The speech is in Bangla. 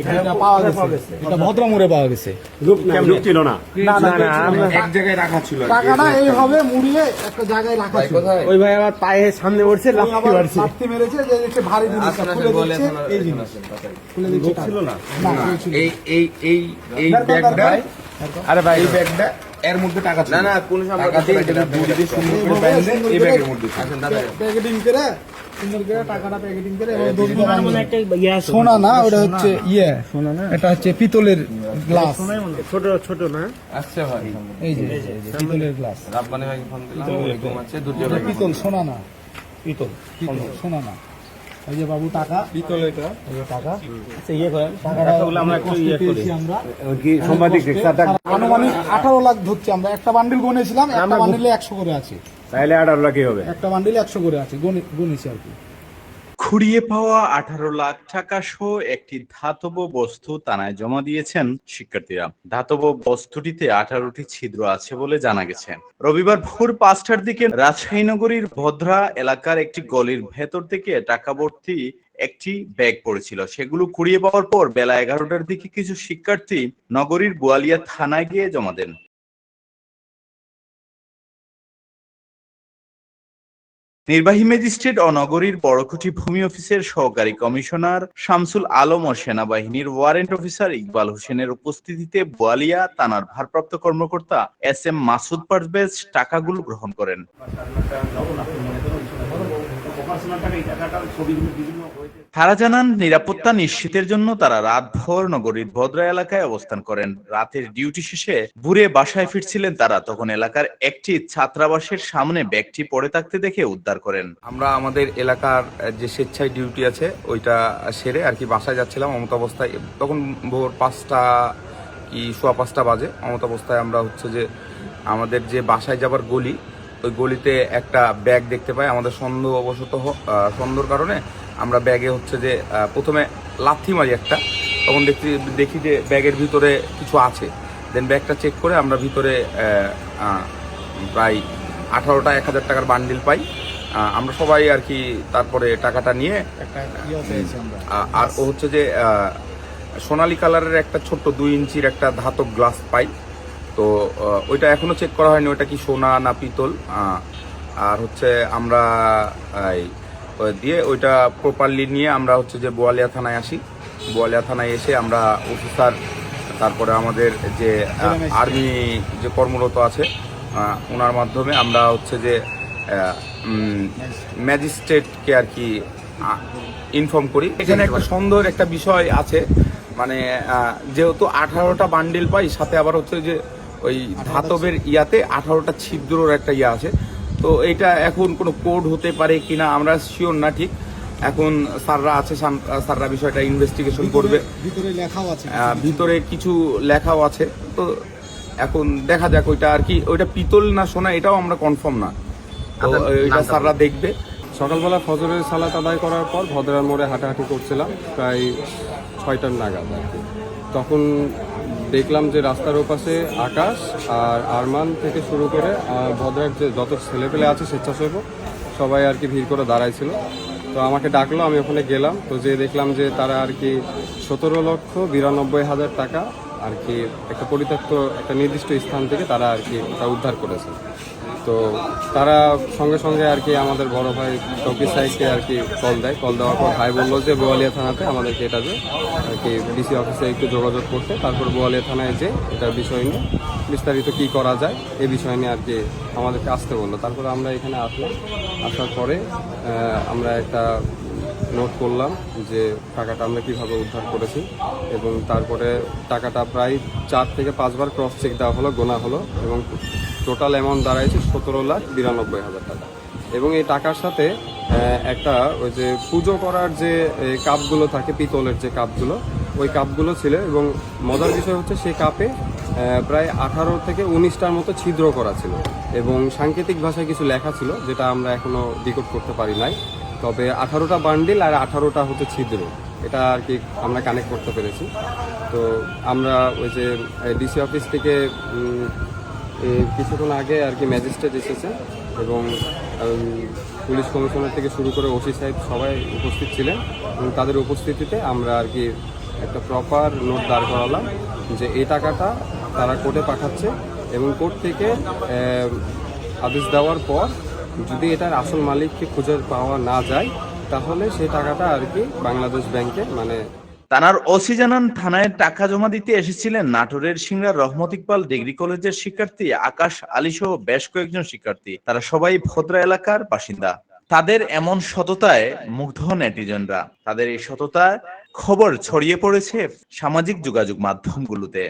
এটা পাওয়া গেছে এটা ভদ্রামুড়ে পাওয়া গেছে ছিল না না না না এক জায়গায় রাখা ছিল। টাকাটা এইভাবে মুড়িয়ে একটা জায়গায় রাখা ছিল ওই ভাই আবার পায়ে সামনে উঠছে ওই আবার লাথি মেরেছে যে দেখছে ভারী জিনিসটা খুলে দিচ্ছে এই জিনিস খুলে দিচ্ছে। ছিল না। এই এই এই এই ব্যাগটা। আরে ভাই এই ব্যাগটা এর মধ্যে টাকা ছিল। না, না, কোনো সম্পর্ক টাকা দিয়ে এটা দড়ি দিয়ে সুন্দর করে এইভাবে এই ব্যাগের মধ্যে। আসেন দাদা। প্যাকেটিং করে সুন্দর করে টাকাটা প্যাকেটিং করে এবার দড়ি দিয়ে বাঁধলো। সোনা না ওটা হচ্ছে ইয়ে। সোনা না। এটা হচ্ছে পিতলের গ্লাস। ছোট ছোট না? আসছে ভাই। এই যে পিতলের গ্লাস। রাব্বানি ভাইকে ফোন দিলাম আছে দুটো পিতল সোনা না। পিতল পিতল। সোনা না। এই যে বাবু টাকা। পিতল এটা। এই যে টাকা। আচ্ছা ইয়ে করেন। টাকাটা আমরা একটু ইয়ে করি। আমরা। কি সাংবাদিক আনুমানিক আঠারো লাখ ধরছি আমরা। একটা বান্ডিল গুনেছিলাম একটা বান্ডিলে একশো করে আছে। তাহলে আঠারো লাখই হবে? একটা বান্ডিলে একশো করে আছে গুনেছি আর কি। খুঁড়িয়ে পাওয়া আঠারো লাখ টাকা সহ একটি ধাতব বস্তু থানায় জমা দিয়েছেন শিক্ষার্থীরা। ধাতব বস্তুটিতে আঠারোটি ছিদ্র আছে বলে জানা গেছে। রবিবার ভোর পাঁচটার দিকে রাজশাহী নগরীর ভদ্রা এলাকার একটি গলির ভেতর থেকে টাকা ভর্তি একটি ব্যাগ পড়েছিল। সেগুলো কুড়িয়ে পাওয়ার পর বেলা এগারোটার দিকে কিছু শিক্ষার্থী নগরীর বোয়ালিয়া থানায় গিয়ে জমা দেন। নির্বাহী ম্যাজিস্ট্রেট ও নগরীর বড়কুটি ভূমি অফিসের সহকারী কমিশনার শামসুল আলম ও সেনাবাহিনীর ওয়ারেন্ট অফিসার ইকবাল হোসেনের উপস্থিতিতে বোয়ালিয়া থানার ভারপ্রাপ্ত কর্মকর্তা এস এম মাসুদ পারভেজ টাকাগুলো গ্রহণ করেন। তারা জানান, নিরাপত্তা নিশ্চিতের জন্য তারা রাতভর নগরীর ভদ্রা এলাকায় অবস্থান করেন। রাতের ডিউটি শেষে বুড়ে বাসায় ফিরছিলেন তারা, তখন এলাকার একটি ছাত্রাবাসের সামনে ব্যাগটি পড়ে থাকতে দেখে উদ্ধার করেন। আমরা আমাদের এলাকার যে স্বেচ্ছায় ডিউটি আছে, ওইটা সেরে আর কি বাসায় যাচ্ছিলাম অমত অবস্থায় তখন ভোর পাঁচটা কি, সোয়া পাঁচটা বাজে অমত অবস্থায় আমরা হচ্ছে যে আমাদের যে বাসায় যাবার গলি ওই গলিতে একটা ব্যাগ দেখতে পাই। আমাদের সন্দেহবশত সন্দেহর কারণে আমরা ব্যাগে হচ্ছে যে প্রথমে লাথি মারি একটা। তখন দেখি দেখি যে ব্যাগের ভিতরে কিছু আছে। দেন ব্যাগটা চেক করে আমরা ভিতরে প্রায় আঠারোটা এক হাজার টাকার বান্ডিল পাই। আমরা সবাই আর কি তারপরে টাকাটা নিয়ে আর ও হচ্ছে যে সোনালি কালারের একটা ছোট্ট দুই ইঞ্চির একটা ধাতব গ্লাস পাই। তো ওইটা এখনও চেক করা হয়নি, ওইটা কি সোনা না পিতল? আর হচ্ছে আমরা দিয়ে ওইটা প্রপারলি নিয়ে আমরা হচ্ছে যে বোয়ালিয়া থানায় আসি। বোয়ালিয়া থানায় এসে আমরা অফিসার তারপরে আমাদের যে আর্মি যে কর্মরত আছে ওনার মাধ্যমে আমরা হচ্ছে যে ম্যাজিস্ট্রেটকে আর কি ইনফর্ম করি। এখানে একটা সন্দেহের একটা বিষয় আছে মানে যেহেতু আঠারোটা বান্ডিল পাই, সাথে আবার হচ্ছে যে ওই ধাতবের ইয়াতে আঠারোটা ছিদ্রর একটা ইয়া আছে। তো এটা এখন কোনো কোড হতে পারে কিনা আমরা শিওর না ঠিক। এখন স্যাররা আছে স্যাররা বিষয়টা ইনভেস্টিগেশন করবে। ভিতরে লেখাও আছে। ভিতরে কিছু লেখাও আছে। তো এখন দেখা যাক ওইটা আর কি ওইটা পিতল না সোনা এটাও আমরা কনফার্ম না। তো ওইটা স্যাররা দেখবে। সকালবেলা ফজরের সালাত আদায় করার পর ভদ্রার মোড়ে হাঁটাহাঁটি করছিলাম প্রায় ছয়টার নাগাদ আর কি। তখন দেখলাম যে রাস্তার ওপাশে আকাশ আর আরমান থেকে শুরু করে ভদ্রের যে যত ছেলেপেলে আছে স্বেচ্ছাসেবক, সবাই আর কি ভিড় করে দাঁড়াইছিল। তো আমাকে ডাকলো, আমি ওখানে গেলাম। তো যে দেখলাম যে তারা আর কি সতেরো লক্ষ বিরানব্বই হাজার টাকা আর কি একটা পরিত্যক্ত, একটা নির্দিষ্ট স্থান থেকে তারা আর কি ওটা উদ্ধার করেছে। তো তারা সঙ্গে সঙ্গে আর কি আমাদের বড় ভাই টপি সাহেবকে আর কি কল দেয়। কল দেওয়ার পর ভাই বলল যে, বোয়ালিয়া থানাতে আমাদেরকে এটা যে, আর কি ডিসি অফিসে একটু যোগাযোগ করতে। তারপর বোয়ালিয়া থানায় যে এটার বিষয় নিয়ে বিস্তারিত কি করা যায় এই বিষয় নিয়ে আর কি আমাদেরকে আসতে বলল। তারপর আমরা এখানে আসলাম। আসার পরে আমরা একটা নোট করলাম যে টাকাটা আমরা কীভাবে উদ্ধার করেছি এবং তারপরে টাকাটা প্রায় চার থেকে পাঁচবার ক্রস চেক দেওয়া হলো, গোনা হলো এবং টোটাল অ্যামাউন্ট দাঁড়াইছে সতেরো লাখ বিরানব্বই হাজার টাকা। এবং এই টাকার সাথে একটা ওই যে পুজো করার যে কাপগুলো থাকে, পিতলের যে কাপগুলো, ওই কাপগুলো ছিল এবং মজার বিষয় হচ্ছে সেই কাপে প্রায় আঠারো থেকে উনিশটার মতো ছিদ্র করা ছিল এবং সাংকেতিক ভাষায় কিছু লেখা ছিল যেটা আমরা এখনও ডিকোড করতে পারি নাই। তবে আঠারোটা বান্ডিল আর আঠারোটা হচ্ছে ছিদ্র। এটা আর কি আমরা কানেক্ট করতে পেরেছি। তো আমরা ওই যে ডিসি অফিস থেকে কিছুক্ষণ আগে আর কি ম্যাজিস্ট্রেট এসেছে এবং পুলিশ কমিশনার থেকে শুরু করে ওসি সাহেব সবাই উপস্থিত ছিলেন এবং তাদের উপস্থিতিতে আমরা আর কি একটা প্রপার নোট দাঁড় করালাম যে এই টাকাটা তারা কোর্টে পাঠাচ্ছে এবং কোর্ট থেকে আদেশ দেওয়ার পর যদি এটার আসল মালিককে খুঁজে পাওয়া না যায়, তাহলে সেই টাকাটা আর কি বাংলাদেশ ব্যাংকে মানে থানার ওসি জানান থানায় টাকা জমা দিতে এসেছিলেন নাটোরের সিংড়ার রহমত ইকবাল ডিগ্রি কলেজের শিক্ষার্থী আকাশ আলী সহ বেশ কয়েকজন শিক্ষার্থী। তারা সবাই ভদ্রা এলাকার বাসিন্দা। তাদের এমন সততায় মুগ্ধ নেটিজনরা। তাদের এই সততায় খবর ছড়িয়ে পড়েছে সামাজিক যোগাযোগ মাধ্যমগুলোতে।